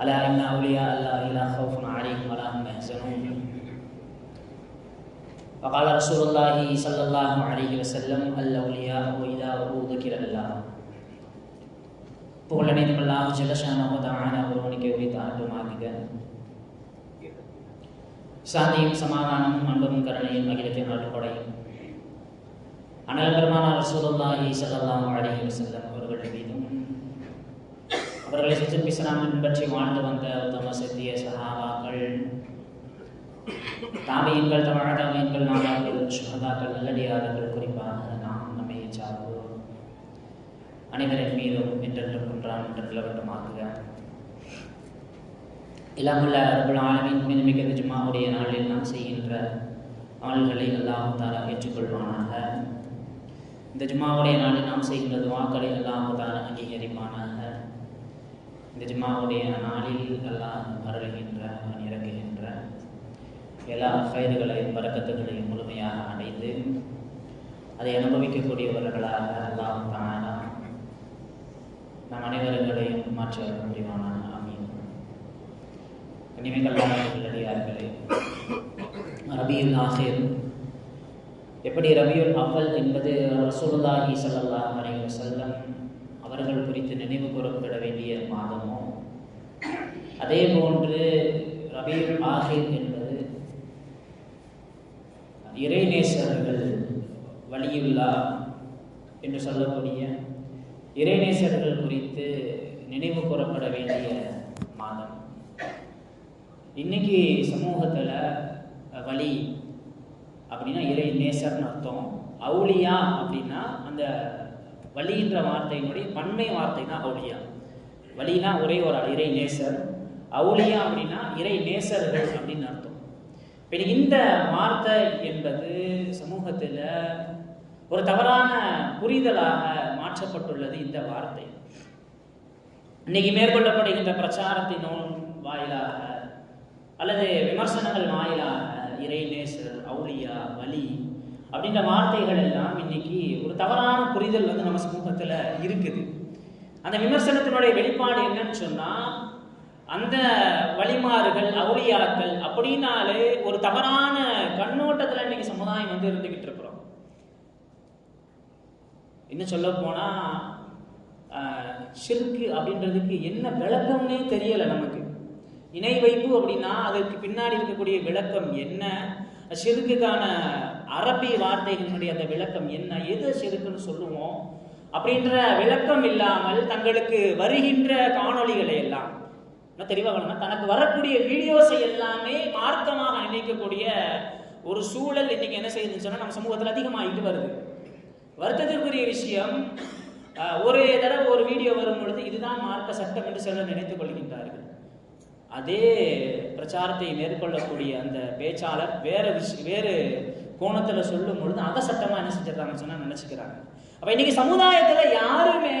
ألا إن أولياء الله لا خوف عليهم ولا هم يحزنون. فقال رسول الله صلى الله عليه وسلم الأولياء إذا ذكر الله. പുകഴണി നമ്മളാഹു ജലശാനോ താന അവരോണിക്ക് വേണ്ടി താണ്ടുമാക്കുക ശാന്തിയും സമാധാനവും അൻപും കരുണയും അഖിലത്തെ നാട്ടുകൊടയും അനൽ പെരുമാന റസൂദ് അലൈഹി സല്ലാഹു അലൈഹി വസല്ലം അവരുടെ മീതും அவர்களை சுற்றி பிசனாம் பற்றி வாழ்ந்து வந்த உத்தம சித்திய சஹாபாக்கள் தாமியங்கள் தமிழகங்கள் நாடாக்கள் சுகதாக்கள் நல்லடியார்கள் குறிப்பாக நாம் நம்மை சார்வோம் அனைவரின் மீதும் என்றென்றும் குன்றான் என்று நிலவட்டமாக்குக. இல்லாமல்ல ரபுல் ஆலமின் மீது மிகுந்த ஜுமாவுடைய நாளில் நாம் செய்கின்ற ஆள்களை எல்லாம் தாலா ஏற்றுக்கொள்வானாக. இந்த ஜுமாவுடைய நாளில் நாம் செய்கின்ற துவாக்களை எல்லாம் தாலா அங்கீகரிப்பானாக. இந்த ஜும்மாவுடைய நாளில் எல்லாம் அருளுகின்ற இறங்குகின்ற எல்லா ஃபயர்களையும் பறக்கத்துகளையும் முழுமையாக அடைந்து அதை அனுபவிக்கக்கூடியவர்களாக எல்லாம் தானா நம் அனைவர்களையும் மாற்ற முடிவானான ஆமீன். கண்ணிமைகள்லார்களே ரபியுல் ஆசிர் எப்படி ரபியுல் அவல் என்பது ரசூலுல்லாஹி சல்லாஹ் அலைவர் செல்லம் அவர்கள் குறித்து நினைவு கூறப்பட வேண்டிய மாதமும் அதே போன்று ரபியுல் ஆஹிர் என்பது இறைநேசர்கள் வலியுல்லா என்று சொல்லக்கூடிய இறைநேசர்கள் குறித்து நினைவு கூறப்பட வேண்டிய மாதம். இன்னைக்கு சமூகத்தில் வழி அப்படின்னா இறை நேசர்னு அர்த்தம். அவுளியா அப்படின்னா அந்த வலின்ற வார்த்தையினுடைய பன்மை வார்த்தை தான் அவுளியா. வலினா ஒரே ஒரு ஆள், இறை நேசர். அவுளியா அப்படின்னா இறை நேசர்கள் அப்படின்னு அர்த்தம். இப்போ இந்த வார்த்தை என்பது சமூகத்தில் ஒரு தவறான புரிதலாக மாற்றப்பட்டுள்ளது இந்த வார்த்தை. இன்னைக்கு மேற்கொள்ளப்படுகின்ற பிரச்சாரத்தின் வாயிலாக அல்லது விமர்சனங்கள் வாயிலாக இறை நேசர் அவுளியா வலி அப்படின்ற வார்த்தைகள் எல்லாம் இன்னைக்கு ஒரு தவறான புரிதல் வந்து நம்ம சமூகத்தில் இருக்குது. அந்த விமர்சனத்தினுடைய வெளிப்பாடு என்னன்னு சொன்னா அந்த வழிமாறுகள் அவுளியாக்கள் அப்படின்னாலே ஒரு தவறான கண்ணோட்டத்தில் இன்னைக்கு சமுதாயம் வந்து இருந்துகிட்டு இருக்கிறோம். இன்னும் சொல்ல போனா ஷிர்கு அப்படின்றதுக்கு என்ன விளக்கம்னே தெரியலை நமக்கு. இணை வைப்பு அப்படின்னா அதற்கு பின்னாடி இருக்கக்கூடிய விளக்கம் என்ன? ஷிர்குக்கான அரபி வார்த்தைகளினுடைய அந்த விளக்கம் என்ன எது ஷிர்குன்னு சொல்லுவோம் அப்படின்ற விளக்கம் இல்லாமல் தங்களுக்கு வருகின்ற காணொளிகளை எல்லாம் என்ன தெளிவாக வேணும்னா தனக்கு வரக்கூடிய வீடியோஸை எல்லாமே மார்க்கமாக நினைக்கக்கூடிய ஒரு சூழல் இன்னைக்கு என்ன செய்யுதுன்னு சொன்னா நம்ம சமூகத்தில் அதிகமாகிட்டு வருது. வருத்தத்திற்குரிய விஷயம் ஒரு தடவை ஒரு வீடியோ வரும் பொழுது இதுதான் மார்க்க சட்டம் என்று சிலர் நினைத்துக் கொள்கின்றார்கள். அதே பிரச்சாரத்தை மேற்கொள்ளக்கூடிய அந்த பேச்சாளர் வேற விஷ வேறு கோணத்தில் சொல்லும் பொழுது அதை சட்டமாக என்ன செஞ்சிடறாங்க சொன்னால் நினச்சிக்கிறாங்க. அப்போ இன்னைக்கு சமுதாயத்தில் யாருமே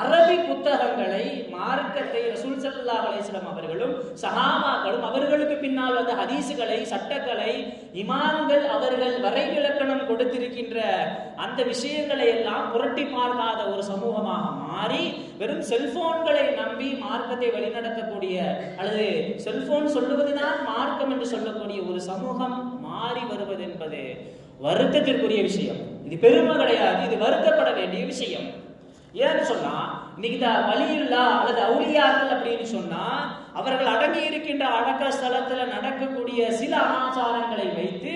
அரபி புத்தகங்களை மார்க்கத்தை ரசூல் ஸல்லல்லாஹு அலைஹி அவர்களும் சஹாபாக்களும் அவர்களுக்கு பின்னால் வந்த ஹதீசுகளை சட்டங்களை இமான்கள் அவர்கள் வரைவிலக்கணம் கொடுத்திருக்கின்ற அந்த விஷயங்களை எல்லாம் புரட்டி பார்க்காத ஒரு சமூகமாக மாறி வெறும் செல்போன்களை நம்பி மார்க்கத்தை வழிநடத்தக்கூடிய அல்லது செல்போன் சொல்லுவதுதான் மார்க்கம் என்று சொல்லக்கூடிய ஒரு சமூகம் மாறி வருவது என்பது வருத்தத்திற்குரிய விஷயம். இது பெருமை கிடையாது இது வருத்தப்பட வேண்டிய விஷயம். ஏன்னு சொன்னா இன்னைக்கு இந்த வலியுல்லா அல்லது அவுளியார்கள் அப்படின்னு சொன்னா அவர்கள் அடங்கி இருக்கின்ற அடக்க ஸ்தலத்துல நடக்கக்கூடிய சில அனாச்சாரங்களை வைத்து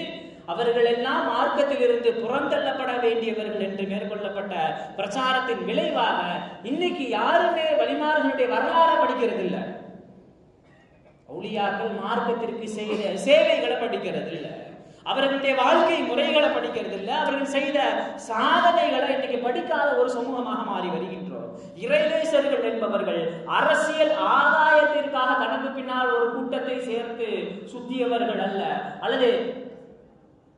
அவர்கள் எல்லாம் மார்க்கத்திலிருந்து புறந்தள்ளப்பட வேண்டியவர்கள் என்று மேற்கொள்ளப்பட்ட பிரச்சாரத்தின் விளைவாக இன்னைக்கு யாருமே வழிமார்களுடைய வரலாறு படிக்கிறது இல்லை அவுளியாக்கள் மார்க்கத்திற்கு செய்த சேவைகளை படிக்கிறது இல்லை அவர்களுடைய வாழ்க்கை முறைகளை படிக்கிறது இல்லை அவர்கள் செய்த சாதனைகளை இன்னைக்கு படிக்காத ஒரு சமூகமாக மாறி வருகின்றோம். இறைநேசர்கள் என்பவர்கள் அரசியல் ஆதாயத்திற்காக தனக்கு பின்னால் ஒரு கூட்டத்தை சேர்த்து சுத்தியவர்கள் அல்ல. அல்லது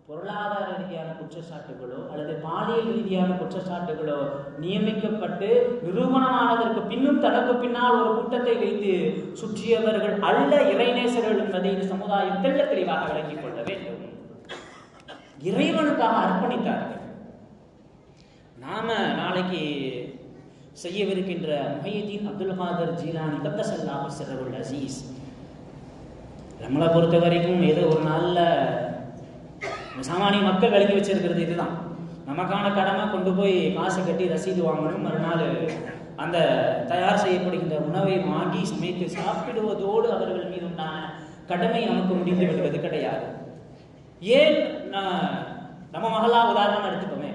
பொருளாதார ரீதியான குற்றச்சாட்டுகளோ அல்லது பாலியல் ரீதியான குற்றச்சாட்டுகளோ நியமிக்கப்பட்டு நிரூபணமானதற்கு பின்னும் தனக்கு பின்னால் ஒரு கூட்டத்தை வைத்து சுற்றியவர்கள் அல்ல இறைநேசர்கள் என்பதை இந்த சமுதாயம் தெள்ள தெளிவாக விளங்கிக் கொள்ள வேண்டும். இறைவனுக்காக அர்ப்பணித்தார்கள். நாம நாளைக்கு செய்யவிருக்கின்ற முஹையதீன் அப்துல் காதர் ஜீலானி கத்தசல்லாஹு சிறகுல் அசீஸ். நம்மளை பொறுத்த வரைக்கும் ஏதோ ஒரு நாளில் சாமானிய மக்கள் விளங்கி வச்சிருக்கிறது இதுதான். நமக்கான கடமை கொண்டு போய் காசு கட்டி ரசீது வாங்கணும். மறுநாள் அந்த தயார் செய்யப்படுகின்ற உணவை வாங்கி சமைத்து சாப்பிடுவதோடு அவர்கள் மீது உண்டான கடமை நமக்கு முடிந்து விடுவது கிடையாது. ஏன் நான் நம்ம மகளா உதாரணம் எடுத்துக்கோமே.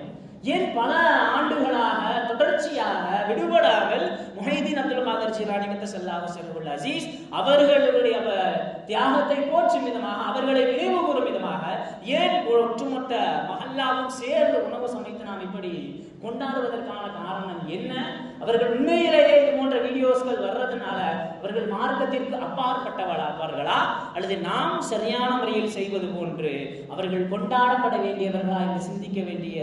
ஏன் பல ஆண்டுகளாக தொடர்ச்சியாக விடுபடாமல் முஹைதீன் அப்துல் காதர் ஜிலானி செல்லாக செல்லாஹு அசீஸ் அவர்களுடைய தியாகத்தை போற்றும் விதமாக அவர்களை நினைவு கூறும் விதமாக ஏன் ஒட்டுமொத்த மஹல்லாவும் சேர்ந்து உணவு சமைத்து நாம் இப்படி கொண்டாடுவதற்கான காரணம் என்ன? அவர்கள் உண்மையிலேயே இது போன்ற வீடியோஸ்கள் வர்றதுனால அவர்கள் மார்க்கத்திற்கு அப்பாற்பட்டவர்களா அல்லது நாம் சரியான முறையில் செய்வது போன்று அவர்கள் கொண்டாடப்பட வேண்டியவர்களா என்று சிந்திக்க வேண்டிய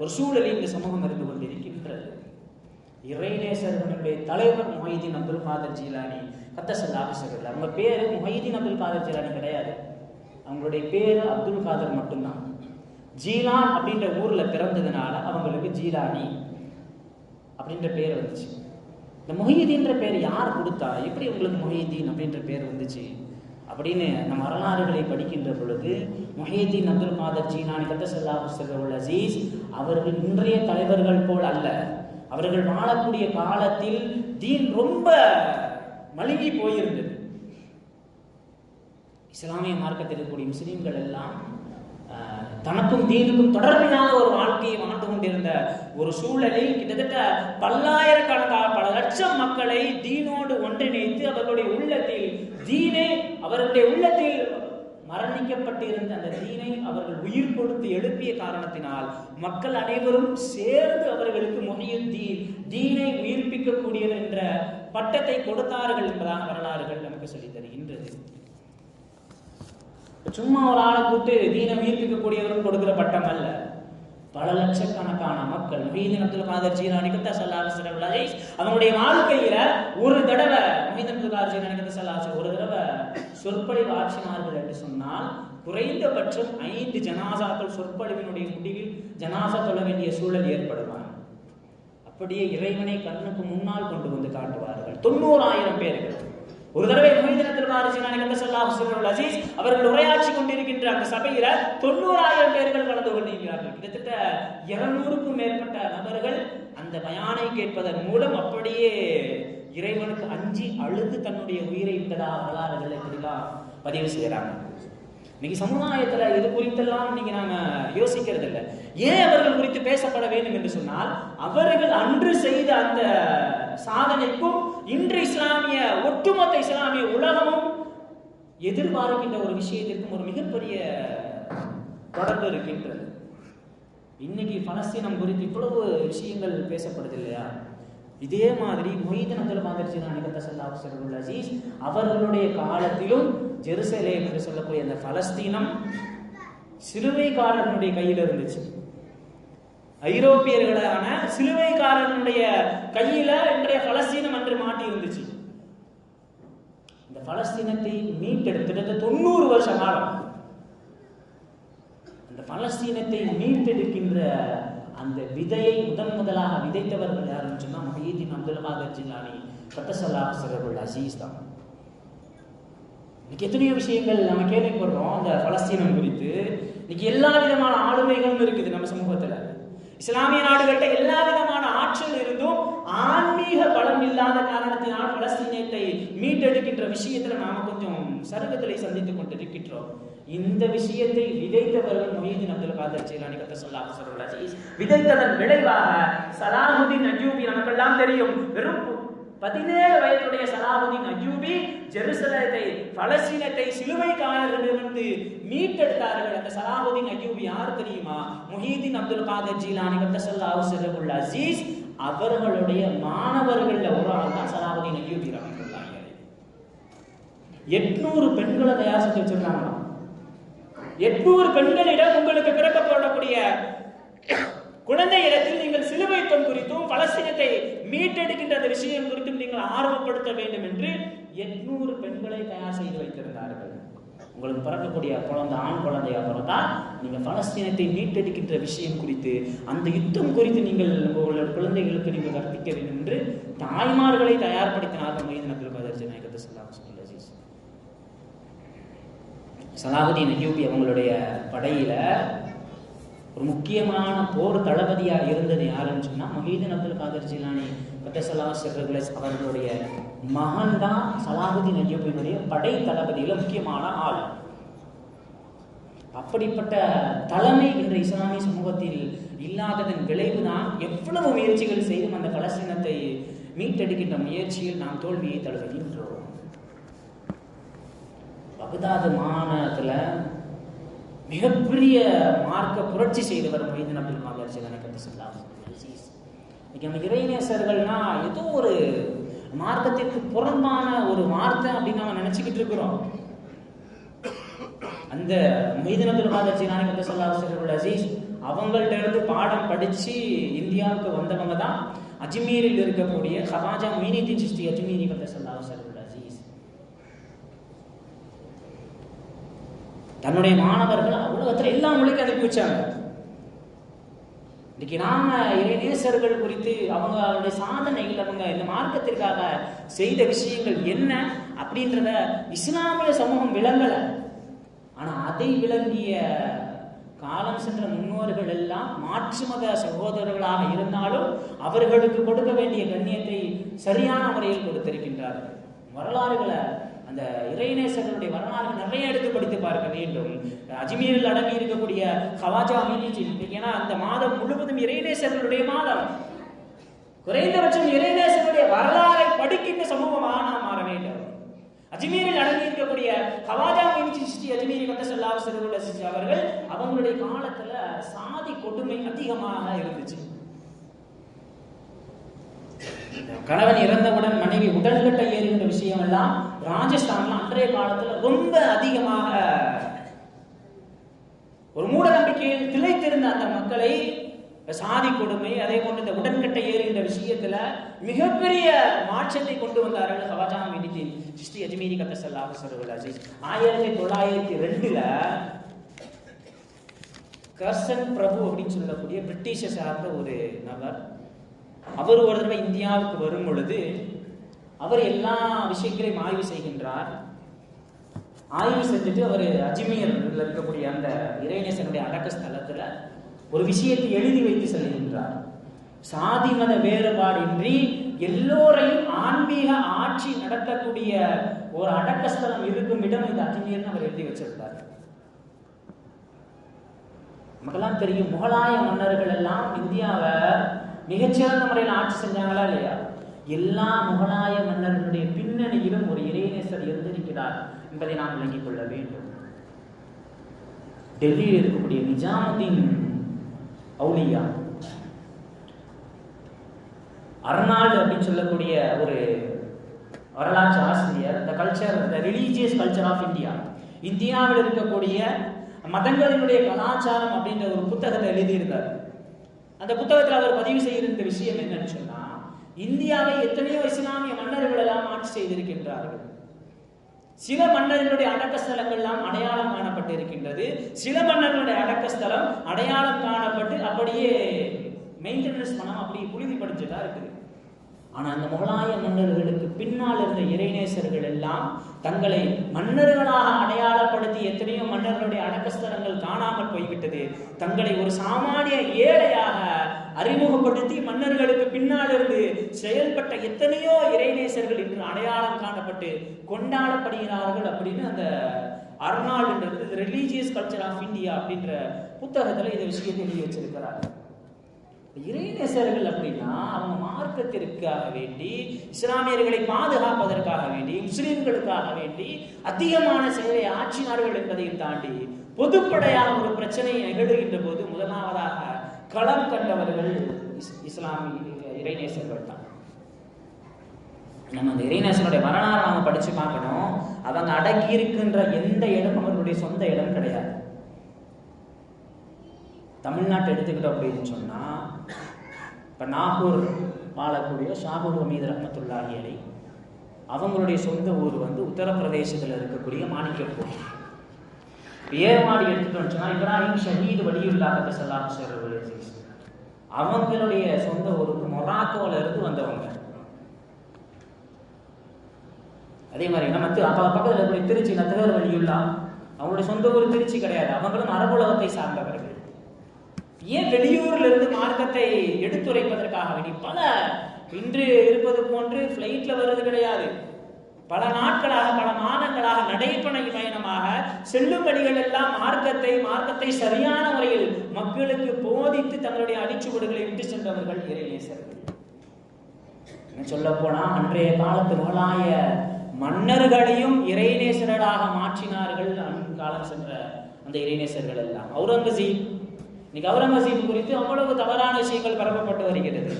ஒரு சூழலில் இந்த சமூகம் இருந்து கொண்டிருக்கின்றது. இறைநேசர்களுடைய தலைவர் மொஹிதீன் அப்துல் காதர் ஜீலானி கத்தசல் ஆபிசர்கள் அவங்க பேரு மொஹிதீன் அப்துல் காதர் ஜீலானி கிடையாது. அவங்களுடைய பேரு அப்துல் காதர் மட்டும்தான். ஜீலான் அப்படின்ற ஊரில் பிறந்ததுனால அவங்களுக்கு ஜீலானி அப்படின்ற பேர் வந்துச்சு. இந்த முஹிதீன்ற பேர் யார் கொடுத்தா எப்படி உங்களுக்கு முஹிதீன் அப்படின்ற பேர் வந்துச்சு? அப்படின்னு நம்ம வரலாறுகளை படிக்கின்ற பொழுது முஹிதீன் அப்துல் காதர் ஜீனானி கத்தசல்லா உள்ள அசீஸ் அவர்கள் இன்றைய தலைவர்கள் போல் அல்ல. அவர்கள் வாழக்கூடிய காலத்தில் தீன் ரொம்ப மழுங்கி போயிருந்தது. இஸ்லாமிய மார்க்கத்தில் இருக்கக்கூடிய முஸ்லீம்கள் எல்லாம் தனக்கும் தீனுக்கும் தொடர்பில்லாத ஒரு வாழ்க்கையை வாழ்ந்து கொண்டிருந்த ஒரு சூழலில் கிட்டத்தட்ட பல்லாயிரக்கணக்கான பல லட்சம் மக்களை தீனோடு ஒன்றிணைத்து அவர்களுடைய உள்ளத்தில் தீனை அவர்களுடைய உள்ளத்தில் மரணிக்கப்பட்டிருந்த அந்த தீனை அவர்கள் உயிர் கொடுத்து எழுப்பிய காரணத்தினால் மக்கள் அனைவரும் சேர்ந்து அவர்களுக்கு முகையும் தீ தீனை உயிர்ப்பிக்கக்கூடியது என்ற பட்டத்தை கொடுத்தார்கள் என்பதாக வரலாறுகள் நமக்கு சொல்லி தருகின்றது சும்மா ஒரு ஆளை கூட்டு தீனம் உயிர்ப்பிக்கக்கூடியவரும் கொடுக்கிற பட்டம் அல்ல. பல லட்சக்கணக்கான மக்கள் முஹீதீன் அப்துல் காதர் ஜீலானி கத்தா அவனுடைய அலைஹி அவங்களுடைய வாழ்க்கையில ஒரு தடவை முஹீதீன் அப்துல் காதர் ஜீலானி கத்தா ஒரு தடவை சொற்பொழிவு ஆட்சினார்கள் என்று சொன்னால் குறைந்தபட்சம் ஐந்து ஜனாசாக்கள் சொற்பொழிவினுடைய முடிவில் ஜனாசா தொழ வேண்டிய சூழல் ஏற்படுவாங்க அப்படியே இறைவனை கண்ணுக்கு முன்னால் கொண்டு வந்து காட்டுவார்கள். தொண்ணூறாயிரம் பேர்கள். ஒரு தடவை மொய்தினத்தில் பாரதியார் அசீஸ் அவர்கள் உரையாற்றி கொண்டிருக்கின்ற அந்த சபையில தொண்ணூறாயிரம் பேர்கள் கலந்து கொண்டிருக்கிறார்கள். கிட்டத்தட்ட இருநூறுக்கும் மேற்பட்ட நபர்கள் அந்த பயானை கேட்பதன் மூலம் அப்படியே இறைவனுக்கு அஞ்சி அழுது தன்னுடைய உயிரை விட்டதா வரலாறுகளை இப்படிலாம் பதிவு செய்கிறாங்க இன்னைக்கு சமுதாயத்துல இது குறித்தெல்லாம் இன்னைக்கு நாம யோசிக்கிறது இல்லை ஏன் அவர்கள் குறித்து பேசப்பட வேண்டும் என்று சொன்னால் அவர்கள் அன்று செய்த அந்த சாதனைக்கும் இன்று இஸ்லாமிய ஒட்டுமொத்த இஸ்லாமிய உலகமும் எதிர்பார்க்கின்ற ஒரு விஷயத்திற்கும் ஒரு மிகப்பெரிய தொடர்பு இருக்கின்றது. இன்னைக்கு பலஸ்தீனம் குறித்து இவ்வளவு விஷயங்கள் பேசப்படுது இல்லையா? இதே மாதிரி மொய்தன் அப்துல் காதர் ஜிலானி கத்தசல்லாஹு சல்லுல் அசீஸ் அவர்களுடைய காலத்திலும் ஜெருசலேம் என்று சொல்லக்கூடிய அந்த பலஸ்தீனம் சிலுவைக்காரனுடைய கையில் இருந்துச்சு ஐரோப்பியர்களான சிலுவைக்காரனுடைய கையில இன்றைய பலஸ்தீனம் அன்று மாட்டி இருந்துச்சு. இந்த பலஸ்தீனத்தை மீட்டெடுத்து தொண்ணூறு வருஷ காலம் அந்த பலஸ்தீனத்தை மீட்டெடுக்கின்ற அந்த விதையை முதன் முதலாக விதைத்தவர்கள் யாருன்னு சொன்னா மொஹீதீன் அப்துல் காதர் ஜில்லானி கத்தசல்லாஹ் அசீஸ் தான். இன்னைக்கு எத்தனையோ விஷயங்கள் நம்ம கேள்விப்படுறோம் அந்த பலஸ்தீனம் குறித்து. இன்னைக்கு எல்லா விதமான ஆளுமைகளும் இருக்குது நம்ம சமூகத்துல. இஸ்லாமிய நாடுகள்கிட்ட எல்லா விதமான ஆற்றல் இருந்தும் ஆன்மீக பலம் இல்லாத காரணத்தினால் பலஸ்தீனத்தை மீட்டெடுக்கின்ற விஷயத்துல நாம கொஞ்சம் சருகங்களை சந்தித்துக் கொண்டிருக்கின்றோம். இந்த விஷயத்தை விதைத்தவர்கள் மொஹீதீன் அப்துல் காதர் ஜீலானி கத்த சொல்லாஹ் விதைத்ததன் விளைவாக சலாஹுதீன் அஜூபி நமக்கெல்லாம் தெரியும். வெறும் பதினேழு வயதுடைய சலாபுதீன் அய்யூபி ஜெருசலத்தை பலஸ்தீனத்தை சிலுவைக்காரர்களிடமிருந்து மீட்டெடுத்தார்கள். அந்த சலாபுதீன் அஜூபி யார் தெரியுமா? முஹீதீன் அப்துல் காதர் ஜீலானி கத்தசல்லாஹு சிறகுல் அசீஸ் அவர்களுடைய மாணவர்களில் ஒரு ஆள் தான் சலாபுதீன் அஜூபி ரஹ்மத்துல்லாஹி எட்நூறு பெண்களை தயார் செஞ்சு வச்சிருக்காங்களாம். எட்நூறு பெண்களிடம் உங்களுக்கு பிறக்கப்படக்கூடிய குழந்தை இடத்தில் நீங்கள் சிலுவைத்தம் குறித்தும் பலஸ்தீனத்தை மீட்டெடுக்கின்ற அந்த விஷயம் குறித்தும் நீங்கள் ஆர்வப்படுத்த வேண்டும் என்று எட்நூறு பெண்களை தயார் செய்து வைத்திருந்தார்கள். உங்களுக்கு பிறக்கக்கூடிய குழந்தை ஆண் குழந்தையாக பிறந்தால் நீங்கள் பலஸ்தீனத்தை மீட்டெடுக்கின்ற விஷயம் குறித்து அந்த யுத்தம் குறித்து நீங்கள் உங்களோட குழந்தைகளுக்கு நீங்கள் கற்பிக்க வேண்டும் என்று தாய்மார்களை தயார்படுத்தினார்கள் மைதன் அப்துல் கதர் ஜனாயகத்து சலாம் அசீஸ் சலாஹுதீன் அவங்களுடைய படையில ஒரு முக்கியமான போர் தளபதியாக இருந்தது யாருன்னு சொன்னால் மொஹீதீன் அப்துல் காதர் ஜிலானி கத்தசலா சிறகுலஸ் அவர்களுடைய மகன் தான் சலாஹுதீன் அய்யூபியினுடைய படை தளபதியில் முக்கியமான ஆள். அப்படிப்பட்ட தலைமை இன்று இஸ்லாமிய சமூகத்தில் இல்லாததன் விளைவு தான் எவ்வளவு முயற்சிகள் செய்தும் அந்த பலஸ்தீனத்தை மீட்டெடுக்கின்ற முயற்சியில் நாம் தோல்வியை தழுவுகின்றோம் பகுதாது மாநிலத்தில் மிகப்பெரிய மார்க்க புரட்சி செய்தவர் மொய்தீன் அப்துல் காதர் ஜிலானி கத்தசல்லாம் இன்னைக்கு நம்ம இறைநேசர்கள்னா ஏதோ ஒரு மார்க்கத்திற்கு புறம்பான ஒரு வார்த்தை அப்படின்னு நம்ம நினைச்சுக்கிட்டு இருக்கிறோம். அந்த மொய்தீன் அப்துல் காதர் ஜிலானி கத்தசல்லா அசீஸ் அவங்கள்ட்ட இருந்து பாடம் படிச்சு இந்தியாவுக்கு வந்தவங்க தான் அஜ்மீரில் இருக்கக்கூடிய ஹவாஜா மீனிதீன் சிஸ்டி அஜ்மீரி கத்தசல்லா அசீஸ் தன்னுடைய மாணவர்கள் உலகத்தில் எல்லா மொழிக்கும் அனுப்பி வச்சாங்க. இன்னைக்கு நாம இளைஞர்கள் குறித்து அவங்களுடைய சாதனைகள் அவங்க இந்த மார்க்கத்திற்காக செய்த விஷயங்கள் என்ன அப்படின்றத இஸ்லாமிய சமூகம் விளங்கல. ஆனா அதை விளங்கிய காலம் சென்ற முன்னோர்கள் எல்லாம் மாற்று மத சகோதரர்களாக இருந்தாலும் அவர்களுக்கு கொடுக்க வேண்டிய கண்ணியத்தை சரியான முறையில் கொடுத்திருக்கின்றார்கள். வரலாறுகளை அந்த இறைநேசர்களுடைய வரலாறு நிறைய எடுத்து படித்து பார்க்க வேண்டும். அஜ்மீரில் அடங்கி இருக்கக்கூடிய ஹவாஜா மீனிஜி ஏன்னா அந்த மாதம் முழுவதும் இறைநேசர்களுடைய மாதம். குறைந்தபட்சம் இறைநேசனுடைய வரலாறை படிக்கின்ற சமூகமாக நாம் மாற வேண்டும். அஜ்மீரில் அடங்கி இருக்கக்கூடிய ஹவாஜா மீனிஜி ஸ்ரீ அஜ்மீரி கத்தசல்லாஹ் சிறுகுல அவர்கள் அவங்களுடைய காலத்துல சாதி கொடுமை அதிகமாக இருந்துச்சு. கணவன் இறந்தவுடன் மனைவி உடன்கட்டை ஏறுகின்ற விஷயம் எல்லாம் ராஜஸ்தான்ல அன்றைய காலத்துல ரொம்ப அதிகமாக ஒரு மூட நம்பிக்கையில் திளைத்திருந்த அந்த மக்களை சாதி கொடுமை அதே போன்று இந்த உடன்கட்டை ஏறுகின்ற விஷயத்துல மிகப்பெரிய மாற்றத்தை கொண்டு வந்தார்கள் ஹவாஜா மினித்தின் ஸ்ரீ அஜ்மீரி கத்தசல்லாஹ் சருவல் அஜீஸ். ஆயிரத்தி தொள்ளாயிரத்தி ரெண்டுல கர்சன் பிரபு அப்படின்னு சொல்லக்கூடிய பிரிட்டிஷை சார்ந்த ஒரு நபர் அவர் ஒரு தடவை இந்தியாவுக்கு வரும் பொழுது அவர் எல்லா விஷயங்களையும் ஆய்வு செய்கின்றார். ஆய்வு செஞ்சுட்டு அவர் அஜ்மீர்ல இருக்கக்கூடிய அந்த இறைநேசனுடைய அடக்க ஸ்தலத்துல ஒரு விஷயத்தை எழுதி வைத்து செல்கின்றார். சாதி மத வேறுபாடின்றி எல்லோரையும் ஆன்மீக ஆட்சி நடத்தக்கூடிய ஒரு அடக்கஸ்தலம் இருக்கும் இடம் இந்த அஜ்மீர்னு அவர் எழுதி வச்சிருந்தார் நமக்கெல்லாம் தெரியும் முகலாய மன்னர்கள் எல்லாம் இந்தியாவை மிகச்சிறந்த முறையில் ஆட்சி செஞ்சாங்களா இல்லையா? எல்லா முகலாய மன்னர்களுடைய பின்னணியிலும் ஒரு இறைநேசர் இருந்திருக்கிறார் என்பதை நாம் விளங்கிக் கொள்ள வேண்டும். டெல்லியில் இருக்கக்கூடிய நிஜாமுதீன் அவுலியா. அர்னால்டு அப்படின்னு சொல்லக்கூடிய ஒரு வரலாற்று ஆசிரியர் the culture the religious culture of India இந்தியாவில் இருக்கக்கூடிய மதங்களினுடைய கலாச்சாரம் அப்படின்ற ஒரு புத்தகத்தை எழுதியிருந்தார். அந்த புத்தகத்தில் அவர் பதிவு செய்திருந்த விஷயம் என்னன்னு சொன்னா இந்தியாவை எத்தனையோ இஸ்லாமிய மன்னர்கள் எல்லாம் ஆட்சி செய்திருக்கின்றார்கள். சில மன்னர்களுடைய அடக்கஸ்தலங்கள் எல்லாம் அடையாளம் காணப்பட்டு இருக்கின்றது சில மன்னர்களுடைய அடக்கஸ்தலம் அடையாளம் காணப்பட்டு அப்படியே மெயின்டெனன்ஸ் பணம் அப்படியே புழுதிப்படுத்ததா இருக்குது. ஆனால் அந்த முகலாய மன்னர்களுக்கு பின்னால் இருந்த இறைநேசர்கள் எல்லாம் தங்களை மன்னர்களாக அடையாளப்படுத்தி எத்தனையோ மன்னர்களுடைய அடக்கஸ்தலங்கள் காணாமல் போய்விட்டது. தங்களை ஒரு சாமானிய ஏழையாக அறிமுகப்படுத்தி மன்னர்களுக்கு பின்னால் இருந்து செயல்பட்ட எத்தனையோ இறைநேசர்கள் இன்று அடையாளம் காணப்பட்டு கொண்டாடப்படுகிறார்கள் அப்படின்னு அந்த அர்னால்டுன்றது ரிலீஜியஸ் கல்ச்சர் ஆஃப் இந்தியா அப்படின்ற புத்தகத்தில் இந்த விஷயத்தை எழுதி வச்சிருக்கிறார்கள் இறைநேசர்கள் அப்படின்னா அவங்க மார்க்கத்திற்காக வேண்டி இஸ்லாமியர்களை பாதுகாப்பதற்காக வேண்டி முஸ்லீம்களுக்காக வேண்டி அதிகமான சேவை ஆற்றினார்கள் என்பதையும் தாண்டி பொதுப்படையாக ஒரு பிரச்சனை நிகழ்கின்ற போது முதலாவதாக களம் கண்டவர்கள் இஸ்- இஸ்லாமிய இறைநேசர்கள் தான். நம்ம அந்த இறைநேசனுடைய வரலாறு நாம படிச்சு பார்க்கணும். அவங்க அடக்கி இருக்கின்ற எந்த இடம் அவர்களுடைய சொந்த இடம் கிடையாது. தமிழ்நாட்டை எடுத்துக்கிட்டோம் அப்படின்னு சொன்னா இப்போ நாகூர் வாழக்கூடிய ஷாகூர் ஹமீது ரஹமத்துல்லாஹி அலி அவங்களுடைய சொந்த ஊர் வந்து உத்தரப்பிரதேசத்தில் இருக்கக்கூடிய மாணிக்கப்பூர். ஏர்மாடி எடுத்துட்டோம்னு சொன்னா இப்ராஹிம் ஷஹீத் வடியுல்லாத கதசல்லாஹ் அவங்களுடைய சொந்த ஊருக்கு மொராக்கோல இருந்து வந்தவங்க. அதே மாதிரி நம்ம தி- இருக்கக்கூடிய திருச்சி நத்தகர் வழியுள்ளா அவங்களுடைய சொந்த ஊர் திருச்சி கிடையாது. அவங்களும் அரபுலகத்தை சார்ந்தவர்கள். ஏன் வெளியூர்ல இருந்து மார்க்கத்தை எடுத்துரைப்பதற்காக வேண்டி பல இன்று இருப்பது போன்று ஃப்ளைட்டில் வருவது கிடையாது. பல நாட்களாக பல மாதங்களாக நடைப்பணி பயணமாக செல்லும் வழிகள் எல்லாம் மார்க்கத்தை மார்க்கத்தை சரியான முறையில் மக்களுக்கு போதித்து தங்களுடைய அடிச்சுவடுகளை விட்டு சென்றவர்கள் இறைநேசர்கள் சொல்ல போனா அன்றைய காலத்து முகலாய மன்னர்களையும் இறைநேசர்களாக மாற்றினார்கள் அன்காலம் சென்ற அந்த இறைநேசர்கள் எல்லாம். அவுரங்கசீப் இன்னைக்கு அவுரங்கசீப் குறித்து அவ்வளவு தவறான விஷயங்கள் பரப்பப்பட்டு வருகிறது.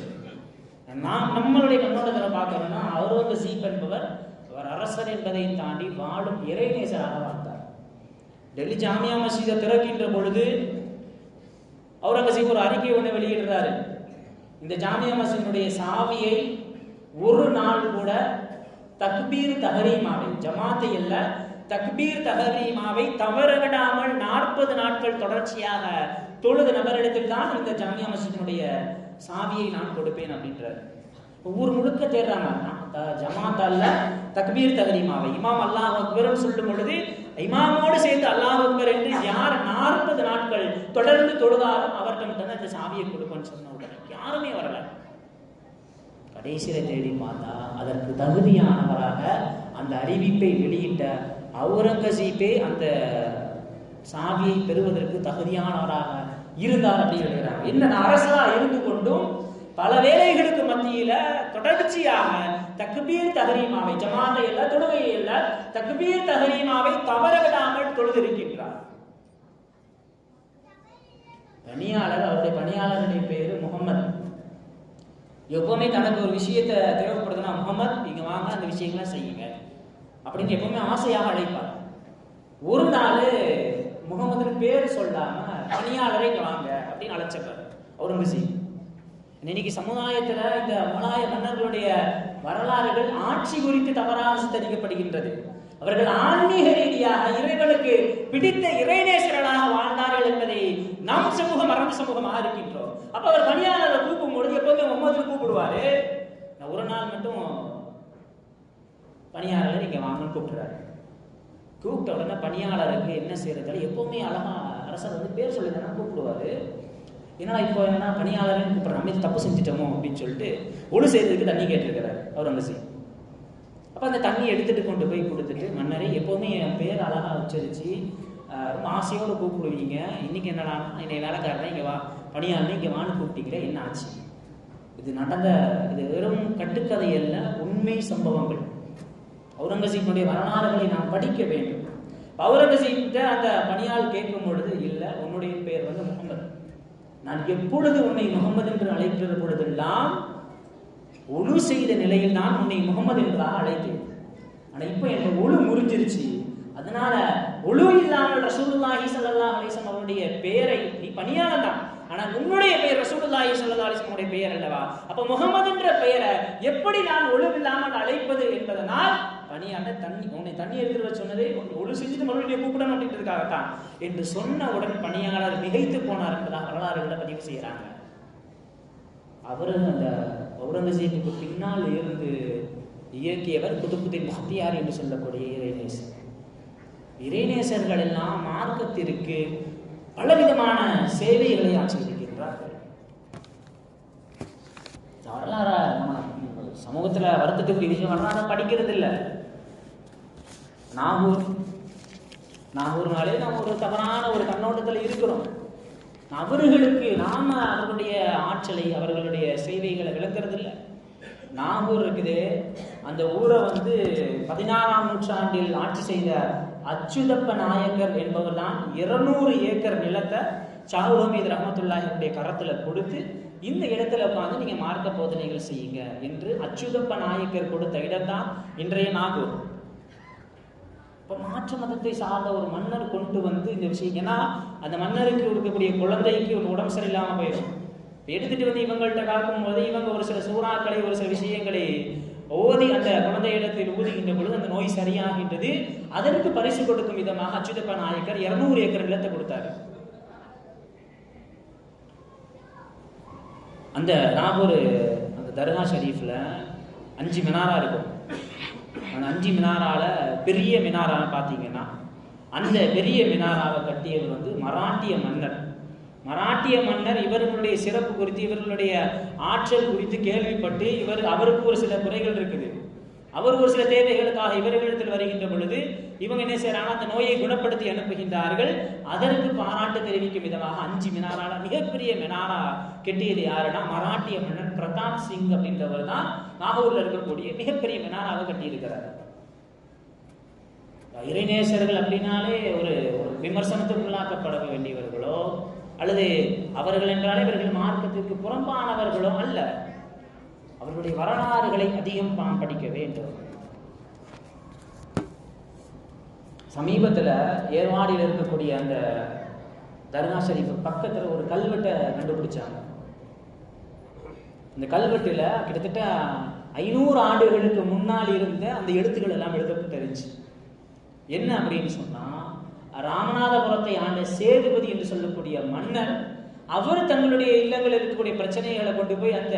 நாம் நம்மளுடைய கண்ணோட்டத்தில் பார்க்கணும்னா அவுரங்கசீப் என்பவர் அவர் அரசர் என்பதை தாண்டி வாழும் இறைநேசராக வாழ்ந்தார். டெல்லி ஜாமியா மசீதை திறக்கின்ற பொழுது அவுரங்கசீப் ஒரு அறிக்கை ஒன்று வெளியிடுறாரு. இந்த ஜாமியா மசீனுடைய சாவியை ஒரு நாள் கூட தக்பீர் தஹரீமாவை ஜமாத்தை அல்ல தக்பீர் தஹரீமாவை தவறவிடாமல் நாற்பது நாட்கள் தொடர்ச்சியாக தொழுது நபரிடத்தில் தான் இந்த ஜாமியா மசீதினுடைய சாவியை நான் கொடுப்பேன் அப்படின்றார். ஊர் முழுக்க தேடுறாங்க. ஜமாத் அல்ல தக்பீர் தஹரீமாவை இமாம் அல்லாஹ் அக்பரும் சொல்லும் பொழுது இமாமோடு சேர்ந்து அல்லாஹ் அக்பர் என்று யார் நாற்பது நாட்கள் தொடர்ந்து தொழுதாரோ அவர்கிட்ட தான் இந்த சாவியை கொடுப்பேன்னு சொன்ன உடனே யாருமே வரல. கடைசியில தேடி பார்த்தா அதற்கு தகுதியானவராக அந்த அறிவிப்பை வெளியிட்ட அவுரங்கசீப்பே அந்த சாவியை பெறுவதற்கு தகுதியானவராக இருந்தார் அப்படின்னு எழுதுறாங்க என்ன அரசா இருந்து கொண்டும் பல வேலைகளுக்கு மத்தியில தொடர்ச்சியாக தக்குபீர் தகரீமாவை ஜமாத்தை இல்ல தொழுகையை இல்ல தக்குபீர் தகரீமாவை தவற விடாமல் தொழுதிருக்கின்றார். பணியாளர் அவருடைய பணியாளருடைய பேரு முகமது எப்பவுமே தனக்கு ஒரு விஷயத்தை தேவைப்படுதுன்னா முகமது நீங்க வாங்க அந்த விஷயங்களை செய்யுங்க. அப்படின்னு எப்பவுமே ஆசையாக அழைப்பார். ஒரு நாள் முகமதுன்னு பேர் சொல்லாம பணியாளரை வாங்க அப்படின்னு அழைச்சப்பார் அவுரங்கசீப். இன்னைக்கு சமுதாயத்துல இந்த முகலாய மன்னர்களுடைய வரலாறுகள் ஆட்சி குறித்து தவறாக சித்தரிக்கப்படுகின்றது. அவர்கள் ஆன்மீக ரீதியாக இறைவனுக்கு பிடித்த இறைநேசர்களாக வாழ்ந்தார்கள் என்பதை நம் சமூகம் மரபு சமூகமாக இருக்கின்றோம். அப்ப அவர் பணியாளரை கூப்பிடும் பொழுது எப்போதுமே முகமது கூப்பிடுவாரு. ஒரு நாள் மட்டும் பணியாளரை இங்க வாங்கன்னு கூப்பிடுறாரு கூப்பிட்ட உடனே பணியாளருக்கு என்ன செய்யறதால எப்பவுமே அழகா அரசர் வந்து பேர் சொல்லி தானே கூப்பிடுவாரு. என்னடா இப்போ என்ன பணியாளர்னு கூப்பிடுற நம்ம தப்பு செஞ்சுட்டோமோ அப்படின்னு சொல்லிட்டு ஒழு செய்யறதுக்கு தண்ணி கேட்டிருக்கிறாரு அவர் அந்த செய்யும் அப்போ அந்த தண்ணி எடுத்துட்டு கொண்டு போய் கொடுத்துட்டு மன்னரே எப்போவுமே என் பேர் அழகா உச்சரிச்சு ரொம்ப ஆசையோடு கூப்பிடுவீங்க. இன்னைக்கு என்னடா என்னை வேலைக்காரன் இங்கே வா பணியாளர் இங்கே வான்னு கூப்பிட்டீங்களே என்ன ஆச்சு? இது நடந்த இது வெறும் கட்டுக்கதை அல்ல உண்மை சம்பவங்கள். அவுரங்கசீப்பினுடைய வரலாறுகளை நாம் படிக்க வேண்டும். அவுரங்கசீப்ட அந்த பணியாள் கேட்கும் பொழுது இல்லை உன்னுடைய பெயர் வந்து முகமது நான் எப்பொழுது உன்னை முகமது என்று அழைக்கிற பொழுதெல்லாம் ஒழு செய்த நிலையில் நான் உன்னை முகமது என்பதாக அழைத்தேன். ஆனால் இப்போ எனக்கு ஒழு முறிஞ்சிருச்சு. அதனால ஒழு இல்லாமல் ரசூலுல்லாஹி சல்லா அலிசம் அவருடைய பெயரை நீ பணியாளர் தான். ஆனால் உன்னுடைய பெயர் ரசூலுல்லாஹி சல்லா அலிசமுடைய பெயர் அல்லவா? அப்போ முகமது என்ற பெயரை எப்படி நான் ஒழுவில்லாமல் அழைப்பது என்பதனால் பணியாண்ட தண்ணி உன்னை தண்ணி எடுத்துட்டு வர சொன்னதே ஒழு செஞ்சுட்டு மறுபடியும் கூப்பிடணும் அப்படின்றதுக்காகத்தான் என்று சொன்னவுடன் பணியாளர் மிகைத்து போனார் என்பதாக வரலாறுகளை பதிவு செய்யறாங்க அவர் அந்த அவுரங்கசீப்புக்கு பின்னால் இருந்து இயக்கியவர் குதுப்புத்தின் மத்தியார் என்று சொல்லக்கூடிய இறைநேசர். இறைநேசர்கள் எல்லாம் மார்க்கத்திற்கு பலவிதமான சேவைகளை ஆற்றியிருக்கின்றார்கள். வரலாறு நம்ம சமூகத்துல வருத்தத்துக்குரிய விஷயம் வரலாறு படிக்கிறது இல்லை நாகூர் நாகூர்னாலே நம்ம ஒரு தவறான ஒரு கண்ணோட்டத்தில் இருக்கிறோம். அவர்களுக்கு நாம் அவர்களுடைய ஆற்றலை அவர்களுடைய சேவைகளை விளக்குறது நாகூர் இருக்குது அந்த ஊரை வந்து பதினாறாம் நூற்றாண்டில் ஆட்சி செய்த அச்சுதப்ப நாயக்கர் என்பவர் தான் இருநூறு ஏக்கர் நிலத்தை சாஹு ஹமீது ரஹமத்துல்லாஹினுடைய கரத்தில் கொடுத்து இந்த இடத்துல உட்காந்து நீங்கள் மார்க்க போதனைகள் செய்யுங்க என்று அச்சுதப்ப நாயக்கர் கொடுத்த இடம்தான் இன்றைய நாகூர். இப்போ மாற்று மதத்தை சார்ந்த ஒரு மன்னர் கொண்டு வந்து இந்த விஷயம் ஏன்னா அந்த மன்னருக்கு இருக்கக்கூடிய குழந்தைக்கு ஒரு உடம்பு சரியில்லாமல் போயிடும். எடுத்துட்டு வந்து இவங்கள்ட்ட காக்கும்போது இவங்க ஒரு சில சூறாக்களை ஒரு சில விஷயங்களை ஓதி அந்த குழந்தையிடத்தில் ஊதுகின்ற பொழுது அந்த நோய் சரியாகின்றது. அதற்கு பரிசு கொடுக்கும் விதமாக அச்சுதப்ப நாயக்கர் இருநூறு ஏக்கர் நிலத்தை கொடுத்தாரு. அந்த நாகூர் அந்த தர்கா ஷரீஃப்ல அஞ்சு மினாரா இருக்கும். அந்த அஞ்சு மினாரால பெரிய மினாரான்னு பார்த்தீங்கன்னா அந்த பெரிய மினாராவை கட்டியது வந்து மராட்டிய மன்னர். மராட்டிய மன்னர் இவர்களுடைய சிறப்பு குறித்து இவர்களுடைய ஆற்றல் குறித்து கேள்விப்பட்டு இவர் அவருக்கு ஒரு சில குறைகள் இருக்குது. அவர் ஒரு சில தேவைகளுக்காக இவர்களிடத்தில் வருகின்ற பொழுது இவங்க என்ன செய்யறாங்க அந்த நோயை குணப்படுத்தி அனுப்புகின்றார்கள். அதற்கு பாராட்டு தெரிவிக்கும் விதமாக அஞ்சு மினாரான மிகப்பெரிய மினாரா கெட்டியது யாருன்னா மராட்டிய மன்னன் பிரதாப் சிங் அப்படின்றவர் தான் நாகூர்ல இருக்கக்கூடிய மிகப்பெரிய மினாராவை கட்டியிருக்கிறார். இறைநேசர்கள் அப்படின்னாலே ஒரு ஒரு விமர்சனத்துக்குள்ளாக்கப்பட வேண்டியவர்களோ அல்லது அவர்கள் என்றாலே இவர்கள் மார்க்கத்திற்கு புறம்பானவர்களோ அல்ல. அவர்களுடைய வரலாறுகளை அதிகம் நாம் படிக்க வேண்டும். சமீபத்தில் ஏர்வாடியில் இருக்கக்கூடிய அந்த தர்கா ஷரீஃப் பக்கத்தில் ஒரு கல்வெட்டை கண்டுபிடிச்சாங்க. இந்த கல்வெட்டில் கிட்டத்தட்ட ஐநூறு ஆண்டுகளுக்கு முன்னால் இருந்த அந்த எழுத்துக்கள் எல்லாம் எழுதப்பட்டிருந்துச்சு. என்ன அப்படின்னு சொன்னால் ராமநாதபுரத்தை ஆண்ட சேதுபதி என்று சொல்லக்கூடிய மன்னர் அவர் தங்களுடைய இல்லங்களில் இருக்கக்கூடிய பிரச்சனைகளை கொண்டு போய் அந்த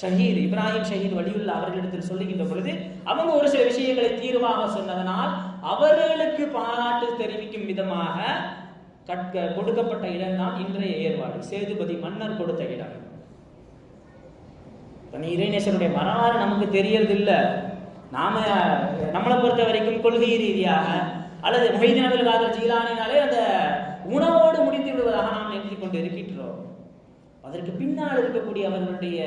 ஷஹீர் இப்ராஹிம் ஷஹீர் வழியுள்ள அவர்களிடத்தில் சொல்லுகின்ற பொழுது அவங்க ஒரு சில விஷயங்களை தீர்வாக சொன்னதனால் அவர்களுக்கு பாராட்டு தெரிவிக்கும் விதமாக கற்க கொடுக்கப்பட்ட இடம் தான் இன்றைய ஏற்பாடு. சேதுபதி மன்னர் கொடுத்த இடம். தனி இறைநேசருடைய வரலாறு நமக்கு தெரியறது இல்லை நாம நம்மளை பொறுத்த வரைக்கும் கொள்கை ரீதியாக அல்லது மொஹிதீன் அப்துல் காதர் ஜீலானினாலே அந்த உணவோடு முடித்து விடுவதாக நாம் நினைத்து கொண்டு இருக்கின்றோம். அதற்கு பின்னால் இருக்கக்கூடிய அவர்களுடைய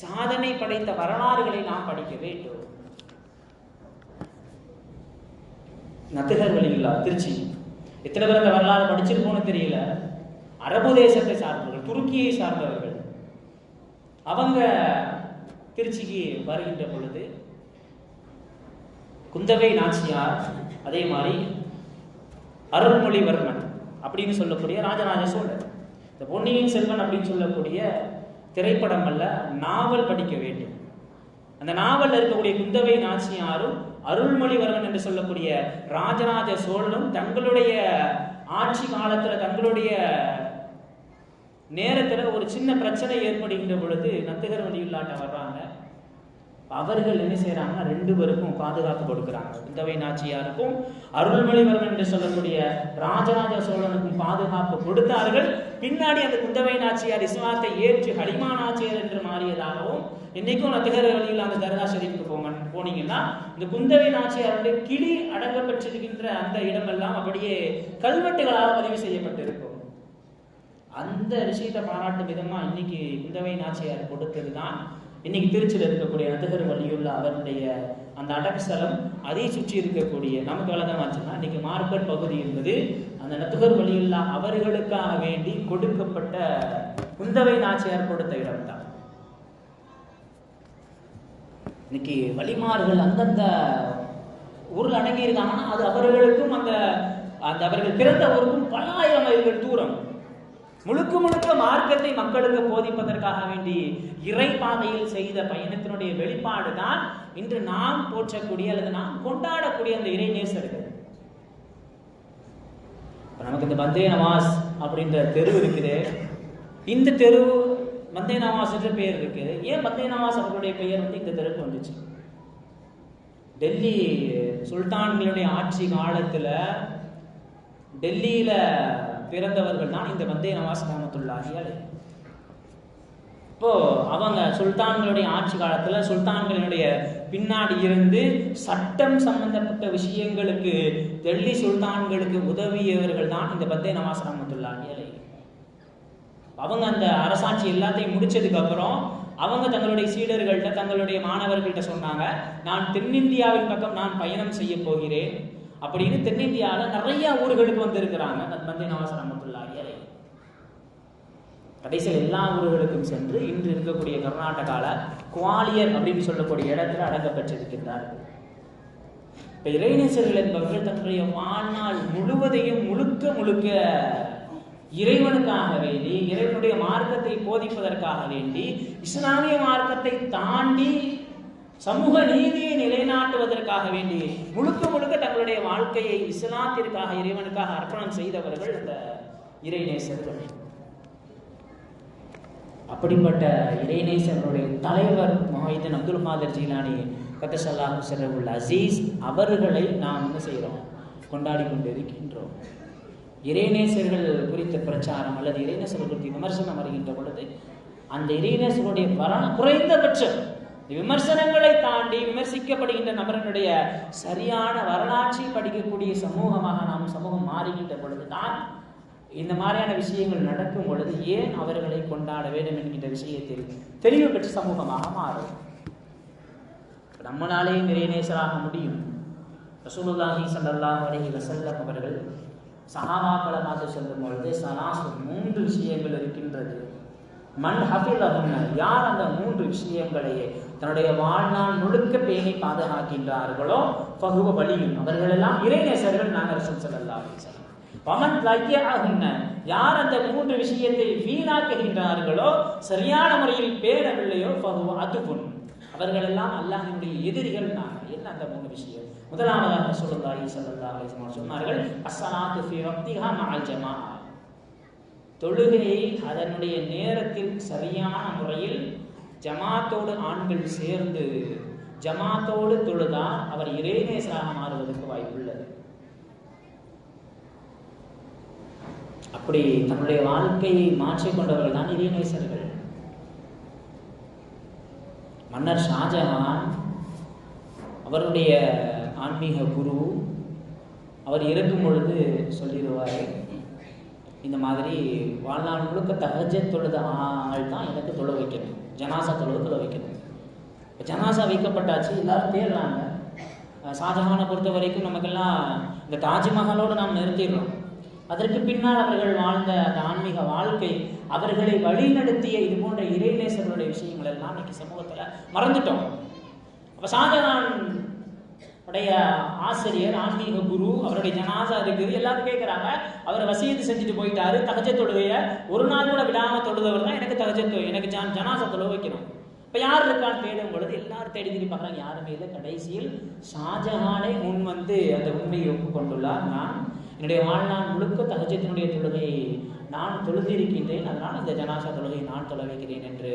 சாதனை படைத்த வரலாறுகளை நாம் படிக்க வேண்டும். நத்துகர் வழியில்லா திருச்சி. எத்தனை பேர் அந்த வரலாறு படிச்சிருப்போம்னு தெரியல. அரபு தேசத்தை சார்ந்தவர்கள் துருக்கியை சார்ந்தவர்கள். அவங்க திருச்சிக்கு வருகின்ற பொழுது குந்தவை நாச்சியார் அதே மாதிரி அருள்மொழிவர்மன் அப்படின்னு சொல்லக்கூடிய ராஜராஜ சோழர். இந்த பொன்னியின் செல்வன் அப்படின்னு சொல்லக்கூடிய திரைப்படம் அல்ல நாவல் படிக்க வேண்டும். அந்த நாவலில் இருக்கக்கூடிய குந்தவை நாச்சியாரும் அருள்மொழிவர்மன் என்று சொல்லக்கூடிய ராஜராஜ சோழனும் தங்களுடைய ஆட்சி காலத்தில் தங்களுடைய நேரத்தில் ஒரு சின்ன பிரச்சனை ஏற்படுகின்ற பொழுது நத்துகர் வழியுள்ளாட்ட வர்றாங்க. அவர்கள் என்ன செய்கிறாங்கன்னா ரெண்டு பேருக்கும் பாதுகாப்பு கொடுக்குறாங்க. குந்தவை நாச்சியாருக்கும் அருள்மொழிவர்மன் என்று சொல்லக்கூடிய ராஜராஜ சோழனுக்கும் பாதுகாப்பு கொடுத்தார்கள். பின்னாடி அந்த குந்தவை நாச்சியார் இஸ்லாத்தை ஏற்று ஹலிமா நாச்சியார் என்று மாறியதாகவும் இன்னைக்கும் நத்துகர் வழியில் அந்த தர்கா போங்க போனீங்கன்னா இந்த குந்தவை நாச்சியாருடைய கிளி அடங்கப்பட்டிருக்கின்ற அந்த இடமெல்லாம் அப்படியே கல்வெட்டுகளால் பதிவு செய்யப்பட்டிருக்கும். அந்த விஷயத்தை பாராட்டும் விதமாக இன்னைக்கு குந்தவை நாச்சியார் கொடுத்தது தான். இன்னைக்கு திருச்சியில் இருக்கக்கூடிய நதுகர் வழியுள்ள அவருடைய அந்த அடக்கஸ்தலம் அதை சுற்றி இருக்கக்கூடிய நமக்கு வழங்கமாச்சுன்னா இன்னைக்கு மார்க்கெட் பகுதி என்பது அந்த நத்துகர் வழியுள்ள அவர்களுக்காக வேண்டி கொடுக்கப்பட்ட குந்தவை நாச்சியார் கொடுத்த இடம் தான் இன்னைக்கு வழிமார்கள் அந்தந்த ஊரில் அடங்கி இருக்காங்கன்னா அது அவர்களுக்கும் அந்த அந்த அவர்கள் பிறந்த ஊருக்கும் பல ஆயிரம் மைல்கள் தூரம். முழுக்க முழுக்க மார்க்கத்தை மக்களுக்கு போதிப்பதற்காக வேண்டி இறை பாதையில் செய்த பயணத்தினுடைய வெளிப்பாடு தான் இன்று நாம் போற்றக்கூடிய அல்லது நாம் கொண்டாடக்கூடிய அந்த இறை நேசர்கள். நமக்கு இந்த பந்தே நவாஸ் அப்படின்ற தெரு இருக்குது. இந்த தெரு பந்தே நவாஸ் என்ற பெயர் இருக்குது ஏன் பந்தே நவாஸ் அவர்களுடைய பெயர் வந்து இந்த தெருக்கு வந்துச்சு? டெல்லி சுல்தான்களுடைய ஆட்சி காலத்தில் டெல்லியில் பிறந்தவர்கள் தான் இந்த வந்தே நவாஸ் ரஹமத்துல்லாஹி அலை. இப்போ அவங்க சுல்தான்களுடைய ஆட்சி காலத்தில் சுல்தான்களினுடைய பின்னாடி இருந்து சட்டம் சம்பந்தப்பட்ட விஷயங்களுக்கு டெல்லி சுல்தான்களுக்கு உதவியவர்கள் தான் இந்த பத்தே நவாஸ் ரஹமத்துல்லாஹி அலை. அவங்க அந்த அரசாட்சி எல்லாத்தையும் முடிச்சதுக்கப்புறம் அவங்க தங்களுடைய சீடர்கள்ட்ட தங்களுடைய மாணவர்கள்ட்ட சொன்னாங்க நான் தென்னிந்தியாவின் பக்கம் நான் பயணம் செய்ய போகிறேன். அப்படின்னு தென்னிந்தியாவில் நிறைய ஊர்களுக்கு வந்திருக்கிறாங்க. வந்தே நவாஸ் ரஹமத்துல்லாஹி அலை கடைசியில் எல்லா ஊர்களுக்கும் சென்று இன்று இருக்கக்கூடிய கர்நாடகாவில் குவாலியர் அப்படின்னு சொல்லக்கூடிய இடத்துல அடக்கப்பட்டிருக்கின்றார்கள் இப்ப இறைநேசர்கள் என்பவர்கள் தன்னுடைய வாழ்நாள் முழுவதையும் முழுக்க முழுக்க இறைவனுக்காக வேண்டி இறைவனுடைய மார்க்கத்தை போதிப்பதற்காக வேண்டி இஸ்லாமிய மார்க்கத்தை தாண்டி சமூக நீதியை நிலைநாட்டுவதற்காக வேண்டி முழுக்க முழுக்க தங்களுடைய வாழ்க்கையை இஸ்லாத்திற்காக இறைவனுக்காக அர்ப்பணம் செய்தவர்கள் இந்த இறைநேசர்கள் அப்படிப்பட்ட இறைநேசர்களுடைய தலைவர் மொஹிதன் அப்துல் காதர் ஜீலானி கத்தசல்லாஹு உள்ள அசீஸ் அவர்களை நாம் என்ன செய்கிறோம்? கொண்டாடி கொண்டிருக்கின்றோம். இறைநேசர்கள் குறித்த பிரச்சாரம் அல்லது இறைநேசர்கள் குறித்த விமர்சனம் வருகின்ற பொழுது அந்த இறைநேசர்களுடைய வர குறைந்தபட்சம் விமர்சனங்களை தாண்டி விமர்சிக்கப்படுகின்ற நபர்களுடைய சரியான வரலாற்றை படிக்கக்கூடிய சமூகமாக நாம் சமூகம் மாறுகின்ற பொழுதுதான் இந்த மாதிரியான விஷயங்கள் நடக்கும் பொழுது ஏன் அவர்களை கொண்டாட வேண்டும் என்கின்ற விஷயத்தில் தெளிவு பெற்ற சமூகமாக மாறும். நம்மளாலேயும் நிறைய நேசராக முடியும். ரசூலுல்லாஹி ஸல்லல்லாஹு அலைஹி வசல்லம் அவர்கள் சஹாபாக்களை பார்த்து சொல்லும் பொழுது சலாசு மூன்று விஷயங்கள் இருக்கின்றது. மண் ஹஃபிலஹுன்ன யார் அந்த மூன்று விஷயங்களையே தன்னுடைய வாழ்நாள் முழுக்க பேணி பாதுகாக்கின்றார்களோ? பகுவ வழியும். அவர்களெல்லாம் இறைநேசர்கள் நாங்கள் ரசூல் ஸல்லல்லாஹு பமன் லையஹுன்ன யார் அந்த மூன்று விஷயத்தை வீணாக்குகின்றார்களோ சரியான முறையில் பேரவில்லையோ பகுவ அதுபுன். அவர்கள் எல்லாம் அல்லாஹினுடைய எதிரிகள் நாங்கள். என்ன அந்த மூணு விஷயம்? முதலாவதாக ரசூலுல்லாஹி ஸல்லல்லாஹு அலைஹி சொன்னார்கள் அசலாத்து ஃபீ வக்திஹா மஅல் தொழுகையை அதனுடைய நேரத்தில் சரியான முறையில் ஜமாத்தோடு ஆண்கள் சேர்ந்து ஜமாத்தோடு தொழுதால் அவர் இறைநேசராக மாறுவதற்கு வாய்ப்புள்ளது அப்படி தன்னுடைய வாழ்க்கையை மாற்றிக்கொண்டவர்கள் தான் இறைநேசர்கள் மன்னர் ஷாஜஹான் அவருடைய ஆன்மீக குரு அவர் இறக்கும் பொழுது சொல்லிடுவார் இந்த மாதிரி வாழ்நாள் முழுக்க தகஜ தொழுத ஆள் தான் எனக்கு தொழ வைக்கணும் ஜனாசா தொழுது வைக்கணும். இப்போ ஜனாசா வைக்கப்பட்டாச்சு எல்லோரும் தேடுறாங்க. ஷாஜஹானை பொறுத்த வரைக்கும் நமக்கெல்லாம் இந்த தாஜ்மஹாலோடு நாம் நிறுத்திடுறோம் அதற்கு பின்னால் அவர்கள் வாழ்ந்த அந்த ஆன்மீக வாழ்க்கை அவர்களை வழிநடத்திய இது போன்ற இறைநேசர்களுடைய விஷயங்கள் எல்லாம் இன்னைக்கு சமூகத்தில் மறந்துட்டோம். அப்போ ஷாஜஹான் உடைய ஆசிரியர் ஆன்மீக குரு அவருடைய ஜனாசா இருக்குது எல்லாரும் கேட்குறாங்க அவர் வசியத்து செஞ்சுட்டு போயிட்டாரு. தகஜ தொழுகைய ஒரு நாள் கூட விடாம தொழுதவர் தான் எனக்கு தகஜ தொழு எனக்கு ஜான் ஜனாசா தொழு வைக்கணும். இப்போ யார் இருக்கான்னு தேடும் பொழுது எல்லாரும் தேடி தேடி பார்க்குறாங்க. யாருமே இல்லை. கடைசியில் ஷாஜஹானே முன் வந்து அந்த உண்மையை ஒப்புக்கொண்டுள்ளார் நான். என்னுடைய வாழ்நாள் முழுக்க தகஜத்தினுடைய தொழுகையை நான் தொழுது இருக்கின்றேன் அதனால் இந்த ஜனாசா தொழுகையை நான் தொலை வைக்கிறேன் என்று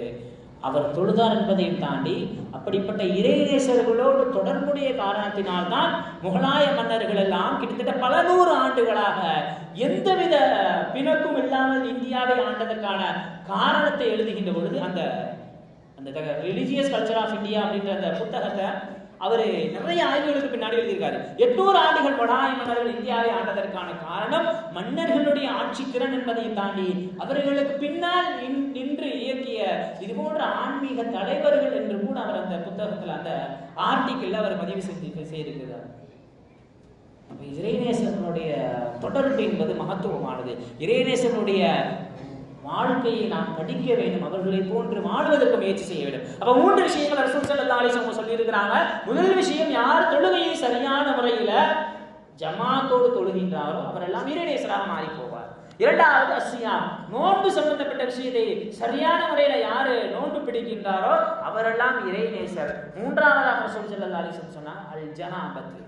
அவர் தொழுதார் என்பதையும் தாண்டி அப்படிப்பட்ட இறைநேசர்களோடு தொடர்புடைய காரணத்தினால்தான் முகலாய மன்னர்கள் எல்லாம் கிட்டத்தட்ட பல நூறு ஆண்டுகளாக எந்தவித பிணக்கும் இல்லாமல் இந்தியாவை ஆண்டதற்கான காரணத்தை எழுதுகின்ற பொழுது அந்த அந்த ரிலிஜியஸ் கல்ச்சர் ஆஃப் இந்தியா அப்படின்ற அந்த புத்தகத்தை அவர் நிறைய ஆய்வுகளுக்கு பின்னாடி எழுதியிருக்காரு. எட்நூறு ஆண்டுகள் படாய மன்னர்கள் இந்தியாவை ஆண்டதற்கான காரணம் மன்னர்களுடைய ஆட்சி திறன் என்பதையும் தாண்டி அவர்களுக்கு பின்னால் நின்- நின்று இருக்கக்கூடிய இது போன்ற ஆன்மீக தலைவர்கள் என்று கூட அவர் அந்த புத்தகத்தில் அந்த ஆர்டிக்கிள் அவர் பதிவு செய்து செய்திருக்கிறார். இறைநேசனுடைய தொடர்பு என்பது மகத்துவமானது. இறைநேசனுடைய வாழ்க்கையை நாம் படிக்க வேண்டும் அவர்களை போன்று வாழ்வதற்கு முயற்சி செய்ய வேண்டும். அப்ப மூன்று விஷயங்கள் அரசு ஸல்லல்லாஹு அலைஹி முதல் விஷயம் யார் தொழுகையை சரியான முறையில ஜமாத்தோடு தொழுகின்றாரோ அவரெல்லாம் இறைநேசராக மாறி போவார். இரண்டாவது அசியாம். நோன்பு சம்பந்தப்பட்ட விஷயத்தை சரியான முறையில யாரு நோன்பு பிடிக்கின்றாரோ அவரெல்லாம் இறைநேசர். மூன்றாவதாக ரசூல் ஸல்லல்லாஹு அலைஹி சொன்னா அல் ஜனாபத்து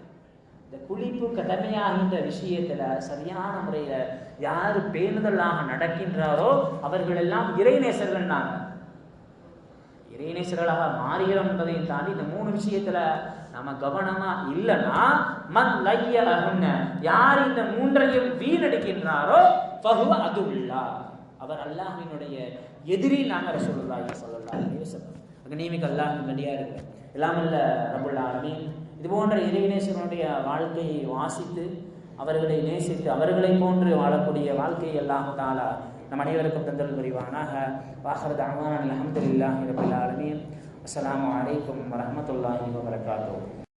இந்த குளிப்பு கடமையாகின்ற விஷயத்துல சரியான முறையில யாரு பேணுதலாக நடக்கின்றாரோ அவர்கள் எல்லாம் இறைநேசர்கள் நாங்க. இறைநேசர்களாக மாறுகிறோம் என்பதையும் தாண்டி இந்த மூணு விஷயத்துல நம்ம கவனமா இல்லைன்னா மன் லைய யார் இந்த மூன்றையும் வீணடிக்கின்றாரோ ஃபஹுவ அதுல்லா அவர் அல்லாஹினுடைய எதிரி நாங்கள் ரசூலுல்லாஹி ஸல்லல்லாஹு அலைஹி வஸல்லம். கண்ணியமிக்க அல்லாஹ்வின் நடிகார்கள் எல்லாம் இல்ல ரபுல் ஆலமீன். இது போன்ற இறைநேசனுடைய வாழ்க்கையை வாசித்து அவர்களை நேசித்து அவர்களை போன்று வாழக்கூடிய வாழ்க்கையை எல்லாம் தாலா நம் அனைவருக்கும் தந்தல் புரிவானாக. வாஹர் அலமதுல்லாஹி ரபுல் ஆலமீன். அஸ்லாம் வலைக்கம் வரமத்துல்லாஹி வபரகாத்துஹு.